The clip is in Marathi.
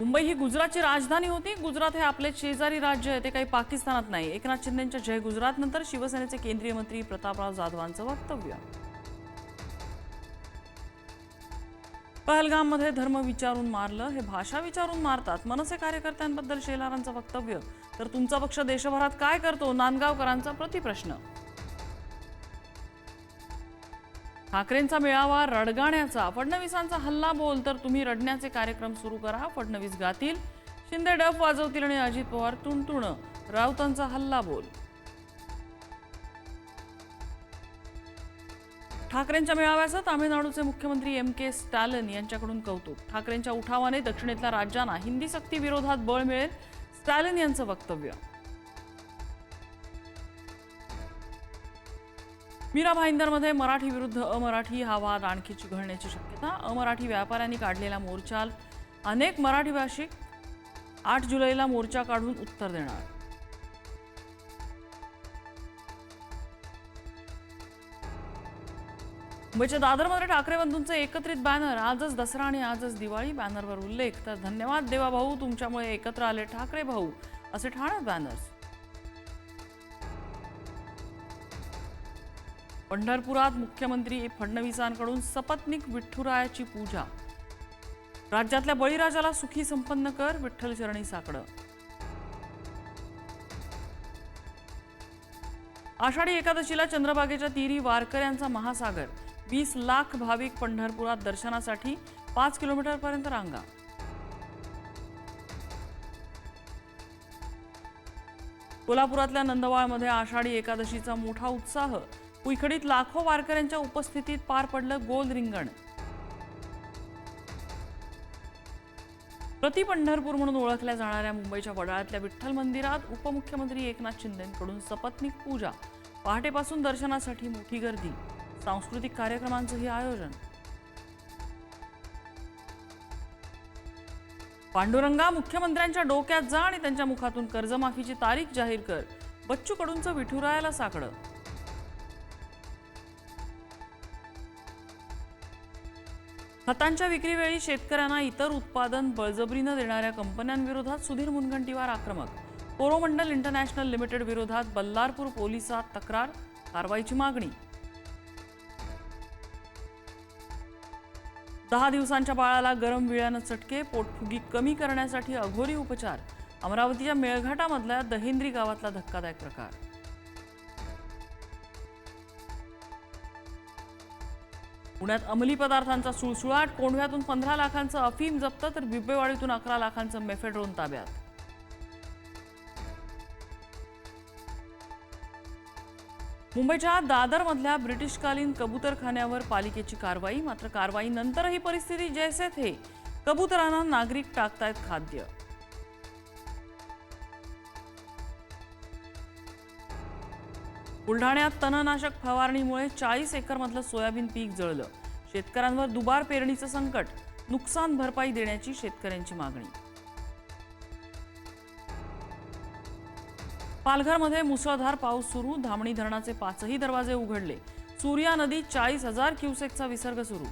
मुंबई ही गुजरातची राजधानी होती. गुजरात हे आपले शेजारी राज्य आहे ते काही पाकिस्तानात नाही. एकनाथ शिंदेच्या जय गुजरात नंतर शिवसेनेचे केंद्रीय मंत्री प्रतापराव जाधवांचं वक्तव्य. पहलगाममध्ये धर्म विचारून मारलं हे भाषा विचारून मारतात. मनसे कार्यकर्त्यांबद्दल शेलारांचं वक्तव्य. तर तुमचा पक्ष देशभरात काय करतो? नांदगावकरांचा प्रतिप्रश्न ठाकरेंचा मेळावा रडगाण्याचा. फडणवीसांचा हल्ला बोल तर तुम्ही रडण्याचे कार्यक्रम सुरू करा. फडणवीस गातील. शिंदे डफ वाजवतील आणि अजित पवार तुणतुण. राऊतांचा हल्ला बोल. ठाकरेंच्या मेळाव्याचं तामिळनाडूचे मुख्यमंत्री एम के स्टॅलिन यांच्याकडून कौतुक. ठाकरेंच्या उठावाने दक्षिणेतल्या राज्यांना हिंदी सक्ती विरोधात बळ मिळेल स्टॅलिन यांचं वक्तव्य. मीरा भाईंदरमध्ये मराठी विरुद्ध अमराठी हा वाद आणखी चिघळण्याची शक्यता. अमराठी व्यापाऱ्यांनी काढलेला मोर्चा अनेक मराठी भाषिक आठ जुलैला मोर्चा काढून उत्तर देणार. मुंबईच्या दादरमध्ये ठाकरे बंधूंचे एकत्रित बॅनर आजच दसरा आणि आजच दिवाळी बॅनरवर उल्लेख. तर धन्यवाद देवा भाऊ तुमच्यामुळे एकत्र आले ठाकरे भाऊ. असे ठाण्यात बॅनर्स. पंढरपुरात मुख्यमंत्री फडणवीसांकडून सपत्निक विठ्ठुरायाची पूजा. राज्यातल्या बळीराजाला सुखी संपन्न कर विठ्ठल चरणी साकडं. आषाढी एकादशीला चंद्रभागेच्या तीरी वारकऱ्यांचा महासागर. वीस लाख भाविक पंढरपुरात दर्शनासाठी पाच किलोमीटरपर्यंत रांगा. कोल्हापुरातल्या नंदवाळमध्ये आषाढी एकादशीचा मोठा उत्साह. उखडीत लाखो वारकऱ्यांच्या उपस्थितीत पार पडलं गोल रिंगण. प्रति पंढरपूर म्हणून ओळखल्या जाणाऱ्या मुंबईच्या वडाळ्यातल्या विठ्ठल मंदिरात उपमुख्यमंत्री एकनाथ शिंदेकडून सपत्निक पूजा. पहाटेपासून दर्शनासाठी मोठी गर्दी. सांस्कृतिक कार्यक्रमांचंही आयोजन. पांडुरंगा मुख्यमंत्र्यांच्या डोक्यात जा आणि त्यांच्या मुखातून कर्जमाफीची तारीख जाहीर कर. बच्चू कडूंचं विठुरायाला साकडं. खतांच्या विक्रीवेळी शेतकऱ्यांना इतर उत्पादन बळजबरीनं देणाऱ्या कंपन्यांविरोधात सुधीर मुनगंटीवार आक्रमक. कोरोमंडल इंटरनॅशनल लिमिटेड विरोधात बल्लारपूर पोलिसात तक्रार कारवाईची मागणी. दहा दिवसांच्या बाळाला गरम विळ्यानं चटके पोटफुगी कमी करण्यासाठी अघोरी उपचार. अमरावतीच्या मेळघाटामधल्या दहेंद्री गावातला धक्कादायक प्रकार. पुण्यात अंमली पदार्थांचा सुळसुळाट कोंढव्यातून पंधरा लाखांचं अफीम जप्त तर बिब्बेवाडीतून अकरा लाखांचं मेफेड्रोन ताब्यात. मुंबईच्या दादरमधल्या ब्रिटिशकालीन कबुतरखान्यावर पालिकेची कारवाई मात्र कारवाईनंतरही परिस्थिती जैसे थे. कबुतरांना नागरिक टाकतायत खाद्य. बुलढाण्यात तणनाशक फवारणीमुळे चाळीस एकरमधलं सोयाबीन पीक जळलं. शेतकऱ्यांवर दुबार पेरणीचं संकट नुकसान भरपाई देण्याची शेतकऱ्यांची मागणी. पालघरमध्ये मुसळधार पाऊस सुरू धामणी धरणाचे पाचही दरवाजे उघडले. सूर्या नदीत चाळीस हजार क्युसेकचा विसर्ग सुरू.